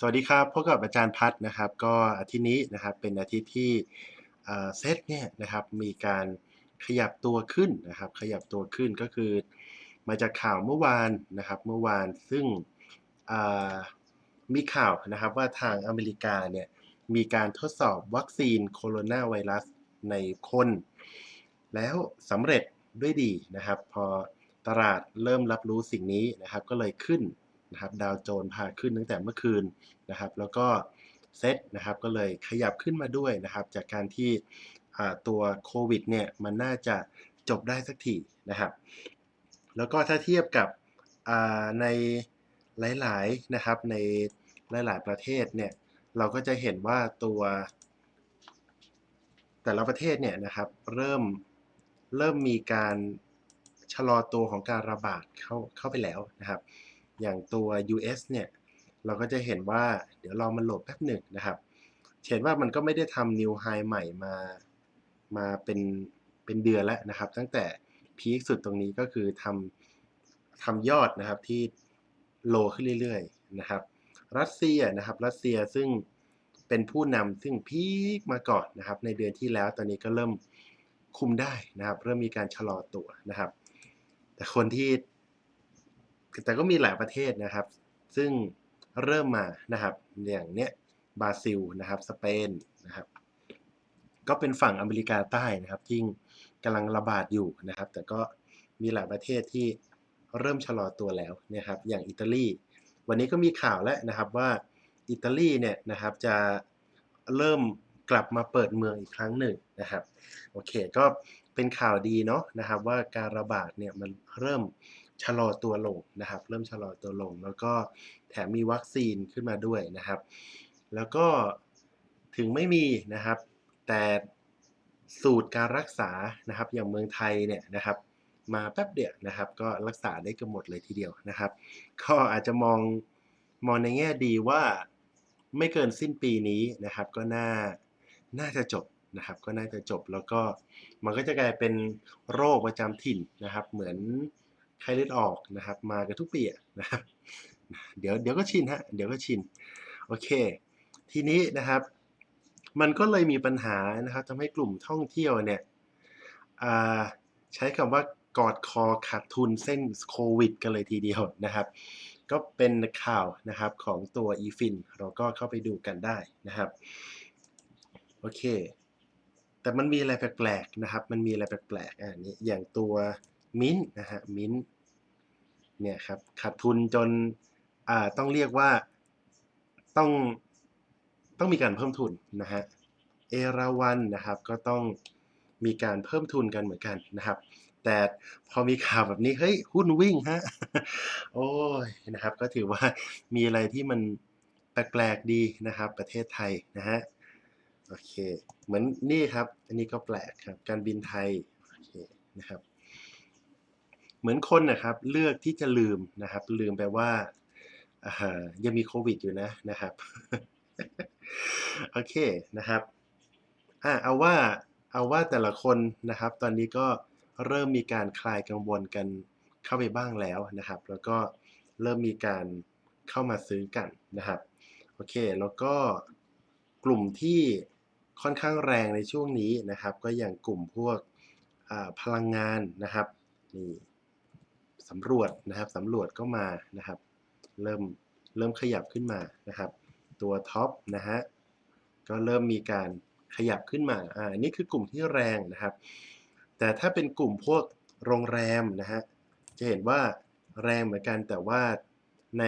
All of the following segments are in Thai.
สวัสดีครับพบกับอาจารย์พัฒนะครับ ก็อาทิตย์นี้นะครับเป็นอาทิตย์ที่เซตเนี่ยนะครับมีการขยับตัวขึ้นนะครับขยับตัวขึ้นก็คือ มาจากข่าวเมื่อวานนะครับเมื่อวานซึ่งมีข่าวนะครับว่าทางอเมริกาเนี่ยมีการทดสอบวัคซีนโคโรนาไวรัสในคน แล้วสำเร็จด้วยดีนะครับ พอตลาดเริ่มรับรู้สิ่งนี้นะครับก็เลยขึ้น นะครับดาวโจนพาขึ้นตั้งแต่เมื่อคืนนะครับ แล้วก็เซตนะครับก็เลยขยับขึ้นมาด้วยนะครับ จากการที่ตัวโควิดเนี่ยมันน่าจะจบได้สักทีนะครับ แล้วก็ถ้าเทียบกับในหลายๆนะครับในหลายๆประเทศเนี่ยเราก็จะเห็นว่าตัวแต่ละประเทศเนี่ยนะครับเริ่มเริ่มมีการชะลอตัวของการระบาดเข้าเข้าไปแล้วนะครับ อย่างตัว US เนี่ยเราก็จะเห็นว่าเดี๋ยวรอมันโหลดแป๊บหนึ่งนะครับเห็นว่ามันก็ไม่ได้ทำ new high ใหม่มามาเป็นเป็นเดือนแล้วนะครับ ตั้งแต่พีคสุดตรงนี้ก็คือทำทำยอดนะครับที่โลขึ้นเรื่อยๆนะครับ รัสเซียนะครับรัสเซียซึ่งเป็นผู้นำซึ่งพีคมาก่อนนะครับ ในเดือนที่แล้วตอนนี้ก็เริ่มคุมได้นะครับ เริ่มมีการชะลอตัวนะครับ แต่คนที่ แต่ก็มีหลายประเทศนะครับ ซึ่งเริ่มมานะครับ อย่างเนี้ยบราซิลนะครับสเปนนะครับ ก็เป็นฝั่งอเมริกาใต้นะครับ ที่กำลังระบาดอยู่นะครับ แต่ก็มีหลายประเทศที่เริ่มชะลอตัวแล้วนะครับ อย่างอิตาลีวันนี้ก็มีข่าวแล้วนะครับว่าอิตาลีเนี่ยนะครับจะเริ่มกลับมาเปิดเมืองอีกครั้งหนึ่งนะครับโอเคก็เป็นข่าวดีเนาะนะครับว่าการระบาดเนี่ยมันเริ่ม ชะลอตัวลงนะครับ เริ่มชะลอตัวลง แล้วก็แถมมีวัคซีนขึ้นมาด้วยนะครับ แล้วก็ถึงไม่มีนะครับ แต่สูตรการรักษานะครับ อย่างเมืองไทยเนี่ยนะครับ มาแป๊บเดียวนะครับ ก็รักษาได้กันหมดเลยทีเดียวนะครับ ก็อาจจะมองมองในแง่ดีว่าไม่เกินสิ้นปีนี้นะครับ ก็น่าน่าจะจบนะครับ ก็น่าจะจบแล้วก็มันก็จะกลายเป็นโรคประจำถิ่นนะครับ เหมือน ไข้เลือดออกนะครับ มากันทุกปีนะครับ เดี๋ยวเดี๋ยวก็ชินฮะ เดี๋ยวก็ชิน โอเค ทีนี้นะครับ มันก็เลยมีปัญหานะครับทำให้กลุ่มท่องเที่ยวเนี่ยใช้คำว่ากอดคอขาดทุนเส้นโควิด กันเลยทีเดียวนะครับ ก็เป็นข่าวนะครับของตัว eFin เราก็เข้าไปดูกันได้นะครับ โอเค แต่มันมีอะไรแปลกๆนะครับ มันมีอะไรแปลกๆอ่านี่อย่างตัว มิ้นนะฮะมิ้นเนี่ยครับขาดทุนจนอ่าต้องเรียกว่าต้องต้องมีการเพิ่มทุนนะฮะเอราวันนะครับก็ต้องมีการเพิ่มทุนกันเหมือนกันนะครับ แต่พอมีข่าวแบบนี้เฮ้ยหุ้นวิ่งฮะโอ้ยนะครับ ก็ถือว่ามีอะไรที่มันแปลกๆดีนะครับ ประเทศไทยนะฮะโอเค เหมือนนี่ครับ อันนี้ก็แปลกครับ การบินไทยโอเคนะครับ เหมือนคนนะครับเลือกที่จะลืมนะครับ ลืมไปว่าอายังมีโควิดอยู่นะนะครับโอเคนะครับอ่าเอาว่าเอาว่าแต่ละคนนะครับ ตอนนี้ก็เริ่มมีการคลายกังวลกันเข้าไปบ้างแล้วนะครับ แล้วก็เริ่มมีการเข้ามาซื้อกันนะครับโอเค แล้วก็กลุ่มที่ค่อนข้างแรงในช่วงนี้นะครับ ก็อย่างกลุ่มพวกพลังงานนะครับนี่ สำรวจนะครับสำรวจก็มานะครับ เริ่มเริ่มขยับขึ้นมานะครับ ตัวท็อปนะฮะก็เริ่มมีการขยับขึ้นมาอ่านี่คือกลุ่มที่แรงนะครับ แต่ถ้าเป็นกลุ่มพวกโรงแรมนะฮะจะเห็นว่าแรงเหมือนกันแต่ว่าใน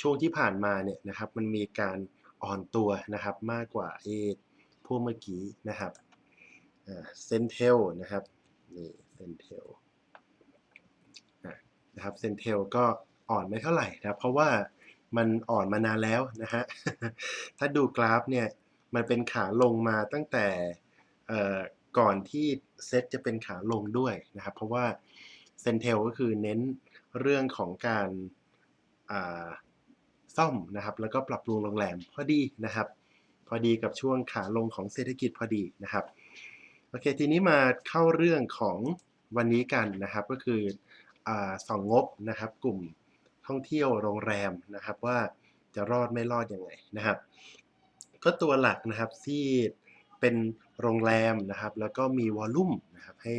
ช่วงที่ผ่านมาเนี่ยนะครับ มันมีการอ่อนตัวนะครับ มากกว่าเอพวกเมื่อกี้นะครับเซนเทลนะครับนี่เซนเทล นะครับเซนเทลก็อ่อนไม่เท่าไหร่นะเพราะว่ามันอ่อนมานานแล้วนะฮะถ้าดูกราฟเนี่ยมันเป็นขาลงมาตั้งแต่ก่อนที่เซตจะเป็นขาลงด้วยนะครับ เพราะว่าเซนเทลก็คือเน้นเรื่องของการซ่อมนะครับ แล้วก็ปรับปรุงโรงแรมพอดีนะครับ พอดีกับช่วงขาลงของเศรษฐกิจพอดีนะครับโอเคทีนี้มาเข้าเรื่องของวันนี้กันนะครับ ก็คืออ สองงบนะครับ กลุ่มท่องเที่ยวโรงแรมนะครับว่าจะรอดไม่รอดยังไงนะครับ ก็ตัวหลักนะครับที่เป็นโรงแรมนะครับ แล้วก็มีวอลลุ่มนะครับให้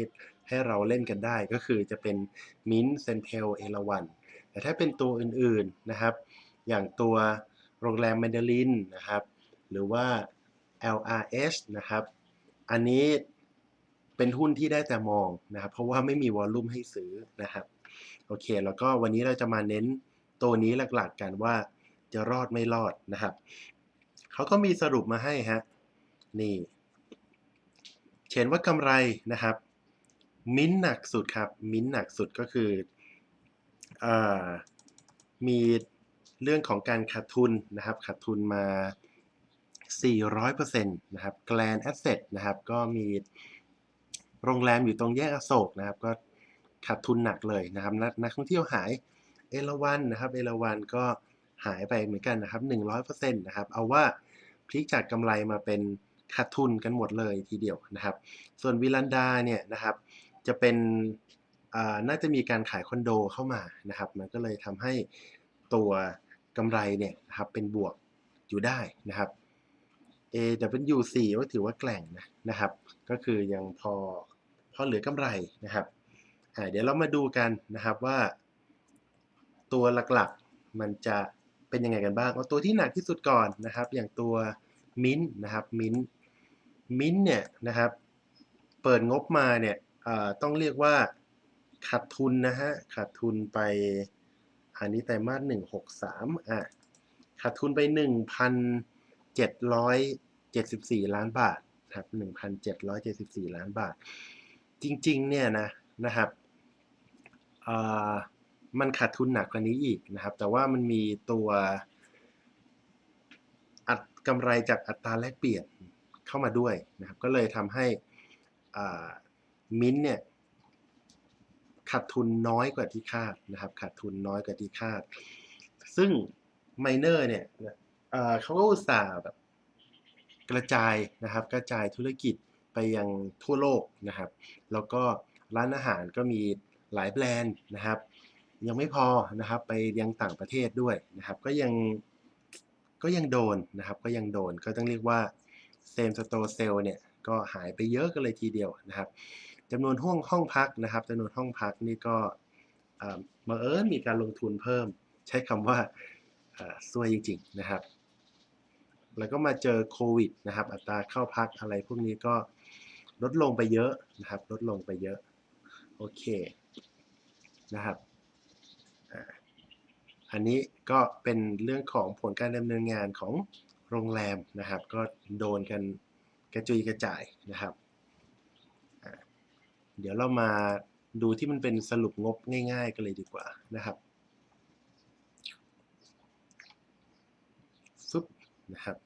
ให้เราเล่นกันได้ก็คือจะเป็นมินเซนเทลเอราวันแต่ถ้าเป็นตัวอื่นๆนะครับ อย่างตัวโรงแรมแมนดารินนะครับ หรือว่า LRH นะครับ อันนี้เป็นหุ้นที่ได้แต่มองนะครับ เพราะว่าไม่มีวอลลุ่มให้ซื้อนะครับ โอเค แล้วก็วันนี้เราจะมาเน้นตัวนี้หลักๆกันว่าจะรอดไม่รอดนะครับ เขาก็มีสรุปมาให้ฮะ นี่ เขียนว่ากำไรนะครับ มิ้นท์หนักสุดครับ มิ้นท์หนักสุดก็คืออมีเรื่องของการขาดทุนนะครับขาดทุนมา 400%นะครับ Grand Asset นะครับ ก็มีโรงแรมอยู่ตรงแยกอโศกนะครับ ก็ ขาดทุนหนักเลยนะครับนักนักท่องเที่ยวหายเอราวันนะครับเอราวันก็หายไปเหมือนกันนะครับ100%นะครับเอาว่าพลิกจากกำไรมาเป็นขาดทุนกันหมดเลยทีเดียวนะครับ ส่วนวิลันดาเนี่ยนะครับจะเป็นน่าจะมีการขายคอนโดเข้ามานะครับ มันก็เลยทำให้ตัวกำไรเนี่ยครับเป็นบวกอยู่ได้นะครับ AW4 ก็ถือว่าแกล่งนะนะครับ ก็คือยังพอพอเหลือกำไรนะครับ เดี๋ยวเรามาดูกันนะครับว่า ตัวหลักๆมันจะเป็นยังไงกันบ้างเอาตัวที่หนักที่สุดก่อนนะครับ อย่างตัวมิ้นนะครับมิ้นมิ้นเนี่ยนะครับ เปิดงบมาเนี่ยต้องเรียกว่าขาดทุนนะฮะขาดทุนไปอันนี้ไตรมาสหนึ่งหกสามอะขาดทุนไปหนึ่งพันเจ็ดร้อยเจ็ดสิบสี่ล้านบาทครับหนึ่งพันเจ็ดร้อยเจ็ดสิบสี่ล้านบาท จริง ๆ เนี่ยนะนะครับ มันขาดทุนหนักกว่านี้อีกนะครับ แต่ว่ามันมีตัวอัดกำไรจากอัตราแลกเปลี่ยนเข้ามาด้วยนะครับ ก็เลยทำให้มิ้นเนี่ยขาดทุนน้อยกว่าที่คาดนะครับ ขาดทุนน้อยกว่าที่คาด ซึ่งไมเนอร์เนี่ยเขาก็อุตส่าห์แบบกระจายนะครับ กระจายธุรกิจไปยังทั่วโลกนะครับ แล้วก็ร้านอาหารก็มี หลายแบรนด์นะครับ ยังไม่พอนะครับไปยังต่างประเทศด้วยนะครับ ก็ยังก็ยังโดนนะครับ ก็ยังโดนก็ต้องเรียกว่าเซมสโตเซลเนี่ยก็หายไปเยอะกันเลยทีเดียวนะครับจำนวนห้องห้องพักนะครับจำนวนห้องพักนี่ก็อ่าเอิญมีการลงทุนเพิ่ม ใช้คำว่าอ่าซวยจริง ๆนะครับ แล้วก็มาเจอโควิดนะครับ อัตราเข้าพักอะไรพวกนี้ก็ลดลงไปเยอะนะครับ ลดลงไปเยอะ โอเค นะครับอันนี้ก็เป็นเรื่องของผลการดำเนินงานของโรงแรมนะครับ ก็โดนกันกระจุยกระจายนะครับ เดี๋ยวเรามาดูที่มันเป็นสรุปงบง่ายๆกันเลยดีกว่านะครับฟึบนะครับ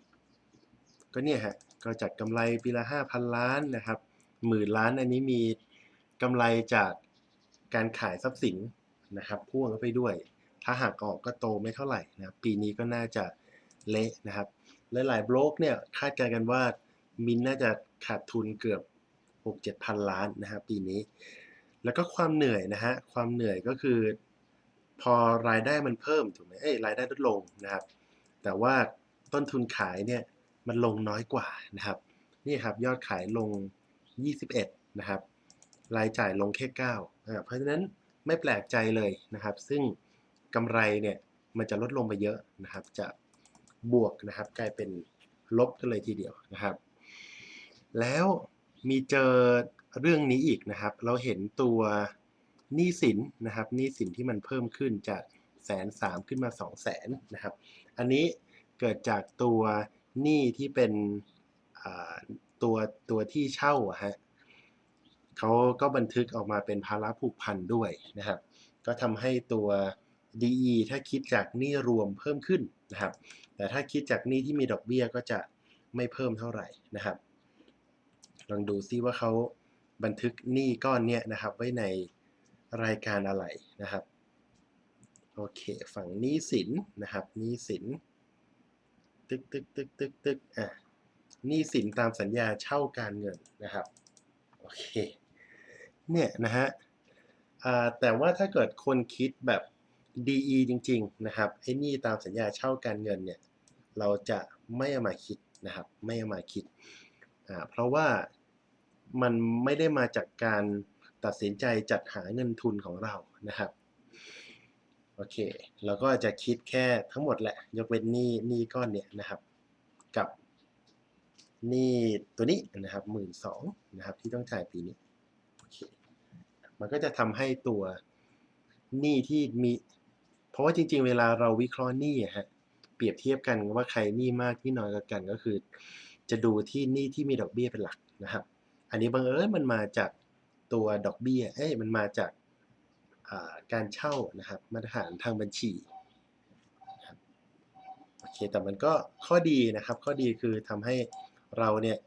ก็เนี่ยฮะก็จากกำไรปีละ5,000 ล้านนะครับหมื่นล้านอันนี้มีกำไรจาก การขายทรัพย์สินนะครับพ่วงเข้าไปด้วย ถ้าหากออกก็โตไม่เท่าไหร่นะครับปีนี้ก็น่าจะเละนะครับหลายๆบล็อกเนี่ยคาดการณ์กันว่ามินน่าจะขาดทุนเกือบ 6-7พันล้านนะครับปีนี้ แล้วก็ความเหนื่อยนะฮะความเหนื่อยก็คือ พอรายได้มันเพิ่มถูกไหมเอ้ยรายได้ลดลงนะครับ แต่ว่าต้นทุนขายเนี่ยมันลงน้อยกว่านะครับนี่ครับยอดขายลง 21 นะครับ รายจ่ายลงแค่9อ่าเพราะฉะนั้นไม่แปลกใจเลยนะครับ ซึ่งกำไรเนี่ยมันจะลดลงไปเยอะนะครับ จะบวกนะครับ กลายเป็นลบกันเลยทีเดียวนะครับ แล้วมีเจอเรื่องนี้อีกนะครับ เราเห็นตัวหนี้สินนะครับหนี้สินที่มันเพิ่มขึ้นจากแสนสามขึ้นมาสองแสนนะครับ อันนี้เกิดจากตัวหนี้ที่เป็นตัวตัวที่เช่าฮะ เขาก็บันทึกออกมาเป็นภาระผูกพันด้วยนะครับ ก็ทำให้ตัว DE ถ้าคิดจากหนี้รวมเพิ่มขึ้นนะครับ แต่ถ้าคิดจากหนี้ที่มีดอกเบี้ยก็จะไม่เพิ่มเท่าไหร่นะครับ ลองดูซิว่าเขาบันทึกหนี้ก้อนเนี้ยนะครับ ไว้ในรายการอะไรนะครับ โอเค ฝั่งหนี้สินนะครับหนี้สิน ตึกตึกตึกตึกตึกอะหนี้สินตามสัญญาเช่าการเงินนะครับ โอเค เนี่ยนะฮะแต่ว่าถ้าเกิดคนคิดแบบ DE จริง ๆ นะครับไอ้นี้ตามสัญญาเช่าการเงินเนี่ยเราจะไม่เอามาคิดนะครับ ไม่เอามาคิด เพราะว่ามันไม่ได้มาจากการตัดสินใจจัดหาเงินทุนของเรานะครับโอเคเราก็จะคิดแค่ทั้งหมดแหละ ยกเว้นหนี้หนี้ก้อนเนี่ยนะครับ กับหนี้ตัวนี้นะครับหมื่นสองนะครับที่ต้องจ่ายปีนี้ มันก็จะทำให้ตัวหนี้ที่มี เพราะว่าจริง ๆ เวลาเราวิเคราะห์หนี้อะฮะเปรียบเทียบกันว่าใครหนี้มากหนี้น้อยกันก็คือ จะดูที่หนี้ที่มีดอกเบี้ยเป็นหลักนะครับ อันนี้บังเอิญมันมาจากตัวดอกเบี้ยเอ้ยมันมาจากาการเช่านะครับมาตรฐานทางบัญชีโอเคแต่มันก็ข้อดีนะครับ ข้อดีคือทำให้เราเนี่ย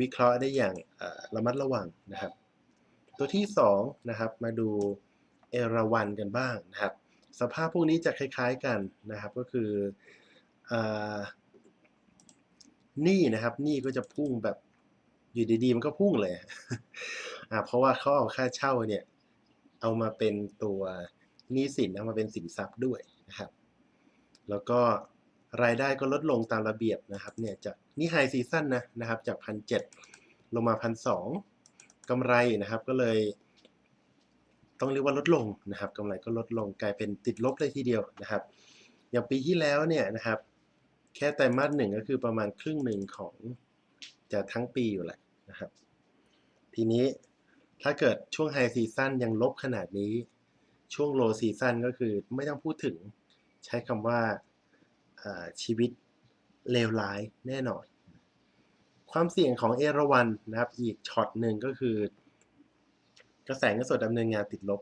วิเคราะห์ได้อย่างระมัดระวังนะครับ ตัวที่สองนะครับมาดูเอราวันกันบ้างนะครับ สภาพพวกนี้จะคล้าย ๆกันนะครับก็คืออนี้นะครับนี้ก็จะพุ่งแบบอยู่ดีๆมันก็พุ่งเลยอ่าเพราะว่าเขาเอาค่าเช่าเนี่ยเอามาเป็นตัวหนี้สินเอามาเป็นสินทรัพย์ด้วยนะครับ แล้วก็รายได้ก็ลดลงตามระเบียบนะครับเนี่ยจากนี่ไฮซีซั่นนะนะครับจากพันเจ็ดลงมาพันสอง กำไรนะครับก็เลยต้องเรียกว่าลดลงนะครับกำไรก็ลดลงกลายเป็นติดลบเลยทีเดียวนะครับ อย่างปีที่แล้วเนี่ยนะครับ แค่ไตรมาสหนึ่งก็คือประมาณครึ่งหนึ่งของจะทั้งปีอยู่แหละนะครับ ทีนี้ถ้าเกิดช่วงไฮซีซั่นยังลบขนาดนี้ ช่วงโลซีซั่นก็คือไม่ต้องพูดถึงใช้คำว่าอ่าชีวิตเลวร้ายแน่นอน ความเสี่ยงของเอราวันนะครับ อีกช็อตหนึ่งก็คือ กระแสเงินสดดำเนินงานติดลบ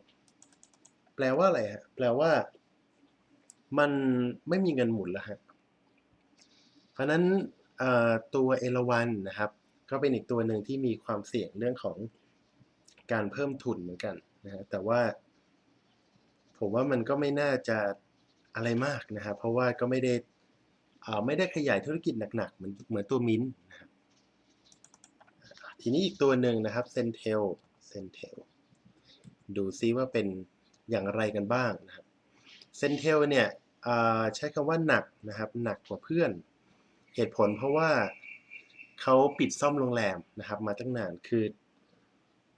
แปลว่าอะไรฮะแปลว่า มันไม่มีเงินหมุนแล้วฮะเพราะนั้นตัวเอราวันนะครับ ก็เป็นอีกตัวหนึ่งที่มีความเสี่ยงเรื่องของการเพิ่มทุนเหมือนกันนะฮะแต่ว่า ผมว่ามันก็ไม่น่าจะอะไรมากนะครับเพราะว่าก็ไม่ได้ไม่ได้ขยายธุรกิจหนักๆเหมือนเหมือนตัวมิ้นท์นะครับ ทีนี้อีกตัวหนึ่งนะครับเซนเทลเซนเทลดูซิว่าเป็นอย่างไรกันบ้างนะครับเซนเทลเนี่ยใช้คำว่าหนักนะครับ หนักกว่าเพื่อน เหตุผลเพราะว่าเขาปิดซ่อมโรงแรมนะครับ มาตั้งนานคือ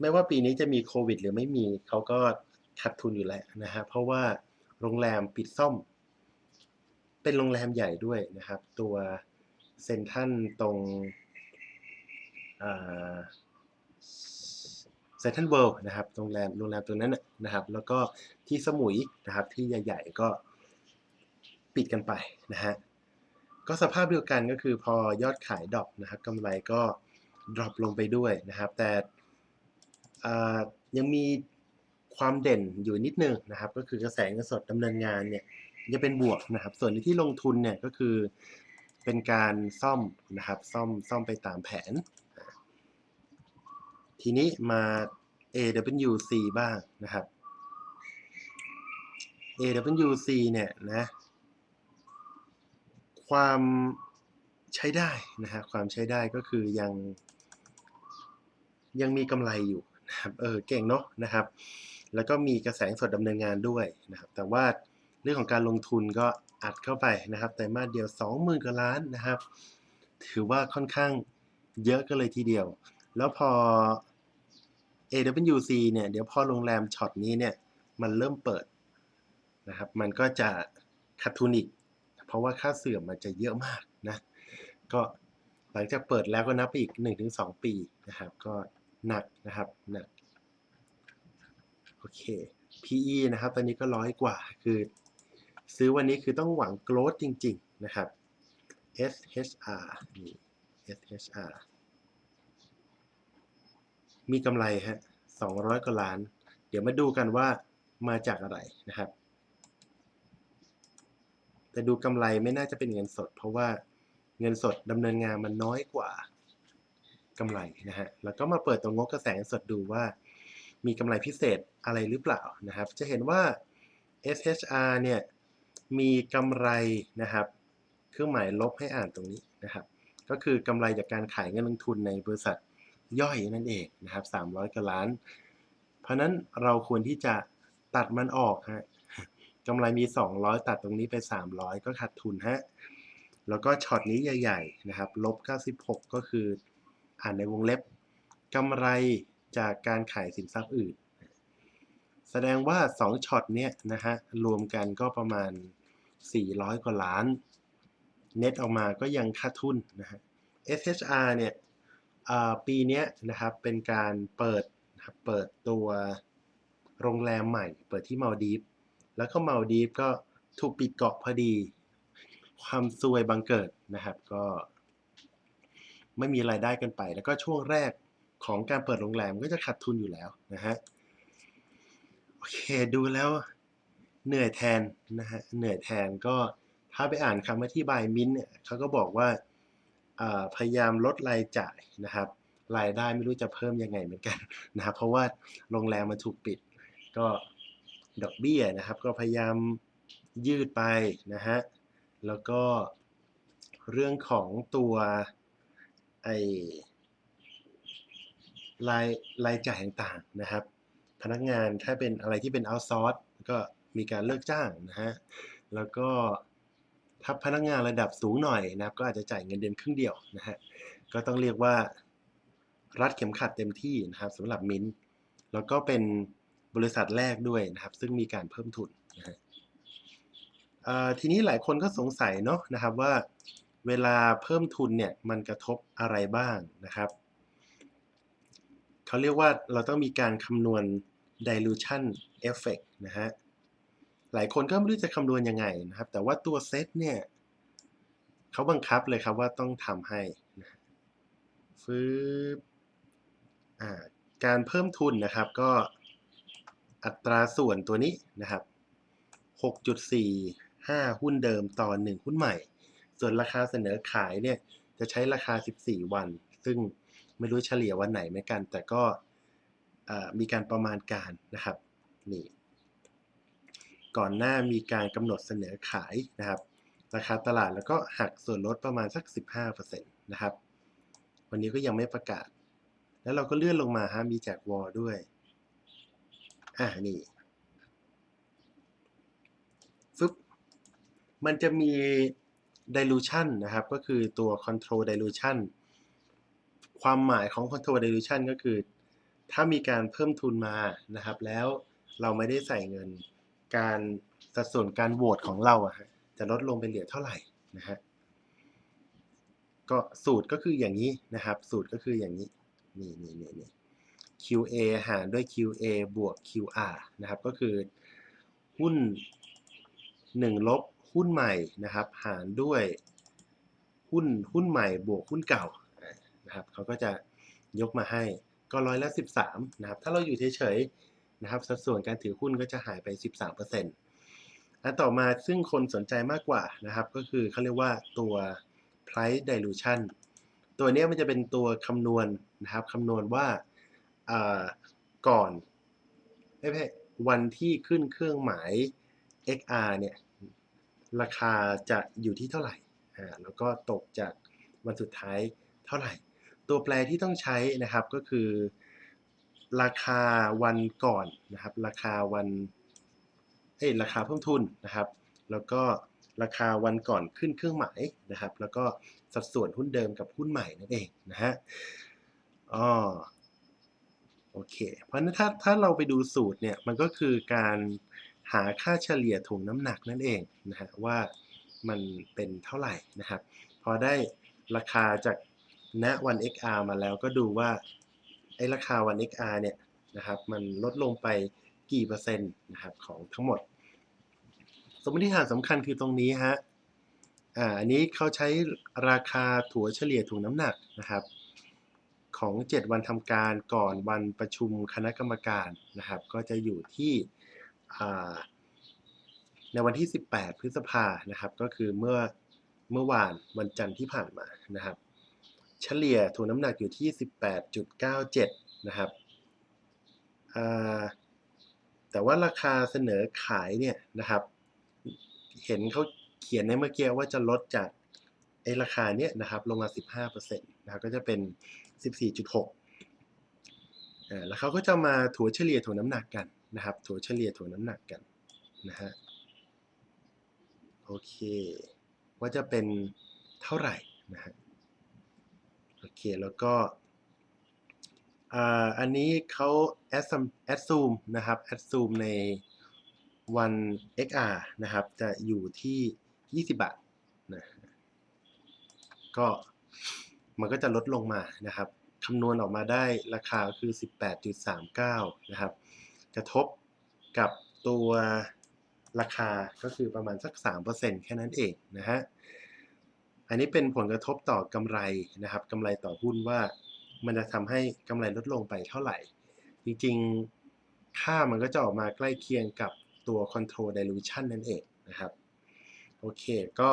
ไม่ว่าปีนี้จะมีโควิด หรือไม่มีเขาก็ขาดทุนอยู่แล้วนะฮะเพราะว่าโรงแรมปิดซ่อม เป็นโรงแรมใหญ่ด้วยนะครับ ตัวเซนทันตรง เซนทรันเวิลด์นะครับโรงแรมโรงแรมตัวนั้นนะครับ แล้วก็ที่สมุยนะครับที่ใหญ่ๆก็ปิดกันไปนะฮะก็สภาพเดียวกันก็คือพอยอดขายดรอปนะครับกำไรก็ดรอปลงไปด้วยนะครับ แต่ยังมีความเด่นอยู่นิดนึงนะครับ ก็คือกระแสเงินสดดำเนินงานเนี่ยยังเป็นบวกนะครับ ส่วนที่ลงทุนเนี่ยก็คือเป็นการซ่อมนะครับ ซ่อมซ่อมไปตามแผน ทีนี้มา AWC บ้างนะครับ AWC เนี่ยนะ ความใช้ได้นะฮะความใช้ได้ก็คือยัง ยังมีกำไรอยู่นะครับเออเก่งเนาะนะครับ แล้วก็มีกระแสสดดำเนินงานด้วยนะครับ แต่ว่าเรื่องของการลงทุนก็อัดเข้าไปนะครับไตรมาเดียว 20,000กว่าล้านนะครับ ถือว่าค่อนข้างเยอะกันเลยทีเดียว แล้วพอ AWC เนี่ยเดี๋ยวพอโรงแรมช็อตนี้เนี่ยมันเริ่มเปิดนะครับ มันก็จะขาดทุนอีก เพราะว่าค่าเสื่อมมันจะเยอะมากนะ ก็หลังจากเปิดแล้วก็นับไปอีก 1-2 ปีนะครับ ก็หนักนะครับหนักโอเค PE นะครับ ตอนนี้ก็ร้อยกว่า คือซื้อวันนี้คือต้องหวังโกรธจริง ๆ นะครับ SHR นี่ SHR มีกำไรฮะ200กว่าล้าน เดี๋ยวมาดูกันว่ามาจากอะไรนะครับ แต่ดูกำไรไม่น่าจะเป็นเงินสด เพราะว่าเงินสดดำเนินงานมันน้อยกว่ากำไรนะฮะ แล้วก็มาเปิดตัวงบกระแสเงินสดดูว่า มีกำไรพิเศษอะไรหรือเปล่านะครับ จะเห็นว่า SHR เนี่ยมีกำไรนะครับ เครื่องหมายลบให้อ่านตรงนี้นะครับ ก็คือกำไรจากการขายเงินลงทุนในบริษัท ย่อยนั่นเองนะครับ 300กว่าล้าน เพราะนั้นเราควรที่จะตัดมันออกฮะกำไรมี 200 ตัดตรงนี้ไป 300 ก็ขาดทุนฮะแล้วก็ช็อตนี้ใหญ่ๆนะครับลบ 96 ก็คืออ่านในวงเล็บกำไรจากการขายสินทรัพย์อื่น แสดงว่า 2ช็อตเนี้ยนะฮะรวมกันก็ประมาณ 400 กว่าล้าน เน็ตออกมาก็ยังขาดทุนนะฮะ SHR เนี่ย ปีนี้นะครับเป็นการเปิดนะครับเปิดตัวโรงแรมใหม่ เปิดที่มาลดีฟแล้วก็มาลดีฟก็ถูกปิดเกาะพอดี ความซวยบังเกิดนะครับก็ ไม่มีรายได้กันไป แล้วก็ช่วงแรกของการเปิดโรงแรมก็จะขาดทุนอยู่แล้วนะฮะโอเคดูแล้วเหนื่อยแทนนะฮะเหนื่อยแทนก็ถ้าไปอ่านคำอธิบายมิ้นท์เนี่ยเขาก็บอกว่า พยายามลดรายจ่ายนะครับรายได้ไม่รู้จะเพิ่มยังไงเหมือนกันนะครับ เพราะว่าโรงแรมมันถูกปิด ก็ดอกเบี้ยนะครับ ก็พยายามยืดไปนะฮะแล้วก็เรื่องของตัวไอรายรายจ่ายต่างๆนะครับ พนักงานถ้าเป็นอะไรที่เป็นเอาซอร์สก็มีการเลิกจ้างนะฮะแล้วก็ ถ้าพนักงานระดับสูงหน่อยนะครับ ก็อาจจะจ่ายเงินเดือนครึ่งเดียวนะฮะก็ต้องเรียกว่ารัดเข็มขัดเต็มที่นะครับสำหรับมินท์แล้วก็เป็นบริษัทแรกด้วยนะครับ ซึ่งมีการเพิ่มทุนนะฮะทีนี้หลายคนก็สงสัยเนาะนะครับว่าเวลาเพิ่มทุนเนี่ยมันกระทบอะไรบ้างนะครับ เขาเรียกว่าเราต้องมีการคำนวณ dilution effect นะฮะ หลายคนก็ไม่รู้จะคำนวณยังไงนะครับ แต่ว่าตัวเซตเนี่ยเขาบังคับเลยครับว่าต้องทำให้นะฟืบการเพิ่มทุนนะครับก็อัตราส่วนตัวนี้นะครับ 6.45 หุ้นเดิมต่อ 1 หุ้นใหม่ ส่วนราคาเสนอขายเนี่ยจะใช้ราคา 14 วัน ซึ่งไม่รู้เฉลี่ยวันไหนเหมือนกัน แต่ก็มีการประมาณการนะครับนี่ ก่อนหน้ามีการกำหนดเสนอขายนะครับ ราคาตลาดแล้วก็หักส่วนลดประมาณสัก 15%นะครับ วันนี้ก็ยังไม่ประกาศ แล้วเราก็เลื่อนลงมาฮะมีแจกวอลด้วย อ่านี่ฟึบมันจะมี dilution นะครับ ก็คือตัว control dilution ความหมายของ control dilution ก็คือ ถ้ามีการเพิ่มทุนมานะครับ แล้วเราไม่ได้ใส่เงิน การสัดส่วนการโหวตของเราอะฮะจะลดลงเป็นเหลือเท่าไหร่นะฮะก็สูตรก็คืออย่างนี้นะครับ สูตรก็คืออย่างนี้นี่นี่นี่นี่ QA หารด้วย QA บวก QR นะครับ ก็คือหุ้น1ลบหุ้นใหม่นะครับ หารด้วยหุ้นหุ้นใหม่บวกหุ้นเก่านะครับเขาก็จะยกมาให้ก็ร้อยละ13นะครับ ถ้าเราอยู่เฉยๆ นะครับ สัดส่วนการถือหุ้นก็จะหายไป 13%อันต่อมาซึ่งคนสนใจมากกว่านะครับ ก็คือเขาเรียกว่าตัว price dilution ตัวนี้มันจะเป็นตัวคำนวณนะครับคำนวณว่าก่อนไม่ใช่วันที่ขึ้นเครื่องหมาย XR เนี่ย ราคาจะอยู่ที่เท่าไหร่อ่าแล้วก็ตกจากวันสุดท้ายเท่าไหร่ ตัวแปรที่ต้องใช้นะครับก็คือ ราคาวันก่อนนะครับ ราคาวันเอ้ยราคาเพิ่มทุนนะครับ แล้วก็ราคาวันก่อนขึ้นเครื่องหมายนะครับ แล้วก็สัดส่วนหุ้นเดิมกับหุ้นใหม่นั่นเองนะฮะอ๋อโอเค เพราะฉะนั้นถ้าถ้าเราไปดูสูตรเนี่ยมันก็คือการหาค่าเฉลี่ยถ่วงน้ำหนักนั่นเองนะฮะว่ามันเป็นเท่าไหร่นะครับ พอได้ราคาจากณวัน XR มาแล้วก็ดูว่า ไอ้ราคาวัน XR เนี่ยนะครับมันลดลงไปกี่เปอร์เซ็นต์นะครับของทั้งหมด สมมติฐานสำคัญคือตรงนี้ฮะอ่าอันนี้เขาใช้ราคาถั่วเฉลี่ยถุงน้ำหนักนะครับ ของ 7 วันทำการก่อนวันประชุมคณะกรรมการนะครับ ก็จะอยู่ที่ในวันที่ 18 พฤษภานะครับ ก็คือเมื่อเมื่อวานวันจันทร์ที่ผ่านมานะครับ เฉลี่ยถุงน้ำหนักอยู่ที่ 18.97 นะครับ แต่ว่าราคาเสนอขายเนี่ยนะครับ เห็นเขาเขียนในเมื่อกี้ว่าจะลดจากไอ้ราคาเนี้ยนะครับลงมา 15%นะครับก็จะเป็น 14.6อ่าแล้วเขาก็จะมาถัวเฉลี่ยถัวน้ำหนักกันนะครับถัวเฉลี่ยถัวน้ำหนักกันนะฮะโอเค ว่าจะเป็นเท่าไหร่นะฮะ โอเค แล้วก็อันนี้เขาแอดแอดซูมนะครับแอดซูมในวัน XR นะครับ จะอยู่ที่ 20 บาทนะก็มันก็จะลดลงมานะครับคำนวณออกมาได้ราคาคือ 18.39 นะครับ กระทบกับตัวราคาก็คือประมาณสัก 3%แค่นั้นเองนะฮะ อันนี้เป็นผลกระทบต่อกำไรนะครับกำไรต่อหุ้นว่า มันจะทำให้กำไรลดลงไปเท่าไหร่ จริงๆ ค่ามันก็จะออกมาใกล้เคียงกับตัว control dilution นั่นเองนะครับ โอเค ก็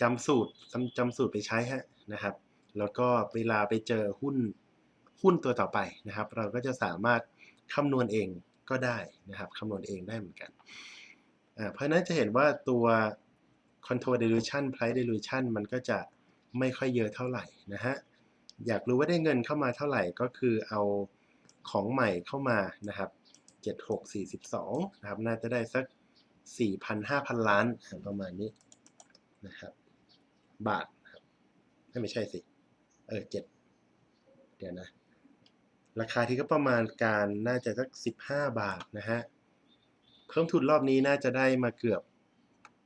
จำสูตรจำจำสูตรไปใช้ฮะนะครับ แล้วก็เวลาไปเจอหุ้นหุ้นตัวต่อไปนะครับ เราก็จะสามารถคำนวณเองก็ได้นะครับคำนวณเองได้เหมือนกัน เพราะนั้นจะเห็นว่าตัว control dilution price dilution มันก็จะไม่ค่อยเยอะเท่าไหร่นะฮะ อยากรู้ว่าได้เงินเข้ามาเท่าไหร่ก็คือเอาของใหม่เข้ามานะครับ 7642 นะครับ น่าจะได้สัก 4,000-5,000 ล้านประมาณนี้นะครับ บาทครับไม่ใช่สิ เออเจ็ดเดี๋ยวนะ ราคาที่ก็ประมาณการน่าจะสัก 15 บาทนะฮะ เพิ่มทุนรอบนี้น่าจะได้มาเกือบ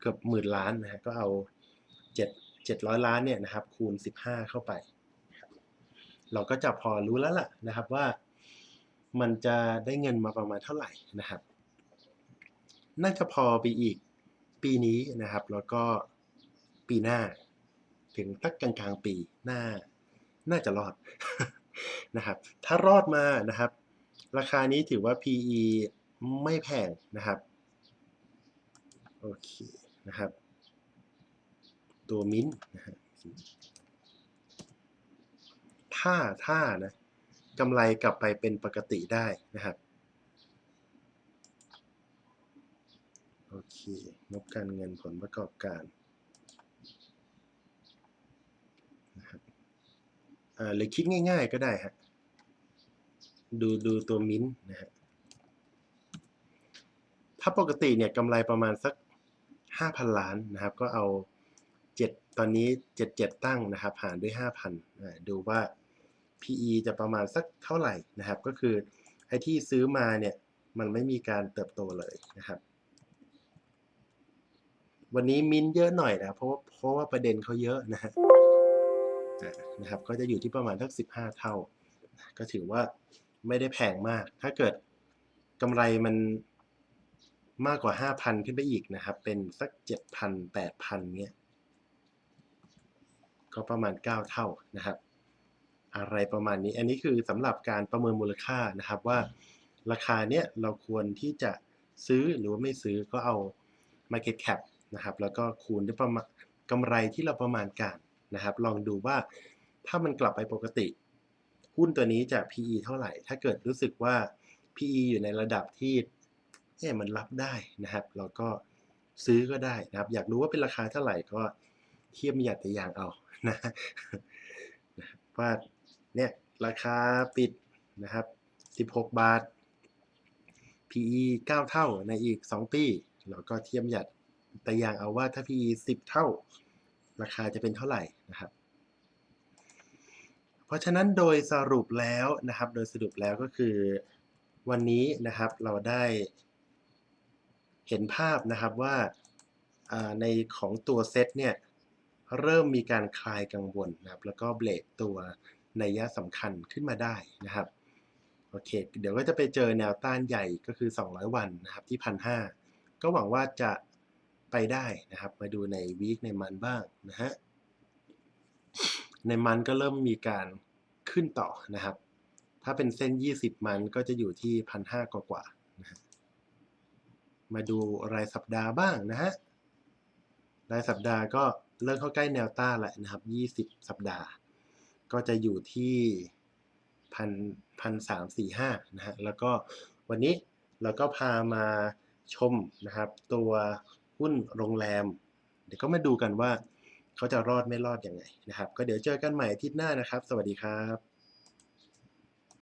เกือบหมื่นล้านนะฮะก็เอาเจ็ดเจ็ดร้อยล้านเนี่ยนะครับคูณ15เข้าไป เราก็จะพอรู้แล้วล่ะนะครับว่ามันจะได้เงินมาประมาณเท่าไหร่นะครับ น่าจะพอไปอีกปีนี้นะครับ แล้วก็ปีหน้า ถึงสักกลางๆปีหน้า น่าจะรอดนะครับ ถ้ารอดมานะครับ ราคานี้ถือว่า PE ไม่แพงนะครับ โอเค นะครับ ตัวมิ้นท์นะฮะถ้าถ้านะกำไรกลับไปเป็นปกติได้นะครับโอเคงบการเงินผลประกอบการนะครับอ่าหรือคิดง่าย ๆ ก็ได้ฮะดูดูตัวมิ้นนะฮะถ้าปกติเนี่ยกำไรประมาณสัก 5,000 ล้านนะครับ ก็เอา 7 ตอนนี้ 77 ตั้งนะครับ หารด้วย 5,000 ดูว่า PE จะประมาณสักเท่าไหร่นะครับ ก็คือไอ้ที่ซื้อมาเนี่ยมันไม่มีการเติบโตเลยนะครับ วันนี้มินเยอะหน่อยนะเพราะว่าเพราะว่าประเด็นเขาเยอะนะฮะนะครับ ก็จะอยู่ที่ประมาณสัก15เท่า ก็ถือว่าไม่ได้แพงมาก ถ้าเกิดกำไรมัน มากกว่า 5,000 ขึ้นไปอีกนะครับ เป็นสัก 7,000 8,000เงี้ยก็ประมาณ 9 เท่านะครับ อะไรประมาณนี้ อันนี้คือสำหรับการประเมินมูลค่านะครับว่าราคาเนี้ยเราควรที่จะซื้อหรือว่าไม่ซื้อก็เอา market cap นะครับ แล้วก็คูณด้วยประมาณกำไรที่เราประมาณการนะครับ ลองดูว่าถ้ามันกลับไปปกติ หุ้นตัวนี้จะ PE เท่าไหร่ ถ้าเกิดรู้สึกว่า PE อยู่ในระดับที่ เอ๊ะมันรับได้นะครับเราก็ซื้อก็ได้นะครับ อยากรู้ว่าเป็นราคาเท่าไหร่ก็เทียบหยัดแต่อย่างเอานะว่าเนี่ยราคาปิดนะครับ 16 บาท PE 9 เท่าในอีก 2 ปี เราก็เทียมหยัดแต่อย่างเอาว่าถ้า PE 10 เท่า ราคาจะเป็นเท่าไหร่นะครับ เพราะฉะนั้นโดยสรุปแล้วนะครับ โดยสรุปแล้วก็คือวันนี้นะครับเราได้ เห็นภาพนะครับว่าในของตัวเซตเนี่ยเริ่มมีการคลายกังวลนะครับ แล้วก็เบรกตัวในยะสำคัญขึ้นมาได้นะครับโอเคเดี๋ยวก็จะไปเจอแนวต้านใหญ่ก็คือ 200 วันนะครับที่1,500ก็หวังว่าจะไปได้นะครับ มาดูในวีคในมันบ้างนะฮะในมันก็เริ่มมีการขึ้นต่อนะครับ ถ้าเป็นเส้น 20 มันก็จะอยู่ที่1,500กว่ากว่านะฮะ มาดูรายสัปดาห์บ้างนะฮะ รายสัปดาห์ก็เริ่มเข้าใกล้แนวต้านแล้วนะครับ 20 สัปดาห์ ก็จะอยู่ที่พันพันสามสี่ห้านะฮะ แล้วก็วันนี้เราก็พามาชมนะครับ ตัวหุ้นโรงแรม เดี๋ยวก็มาดูกันว่าเขาจะรอดไม่รอดอยังไงนะครับ ก็เดี๋ยวเจอกันใหม่อาทิตย์หน้านะครับ สวัสดีครับ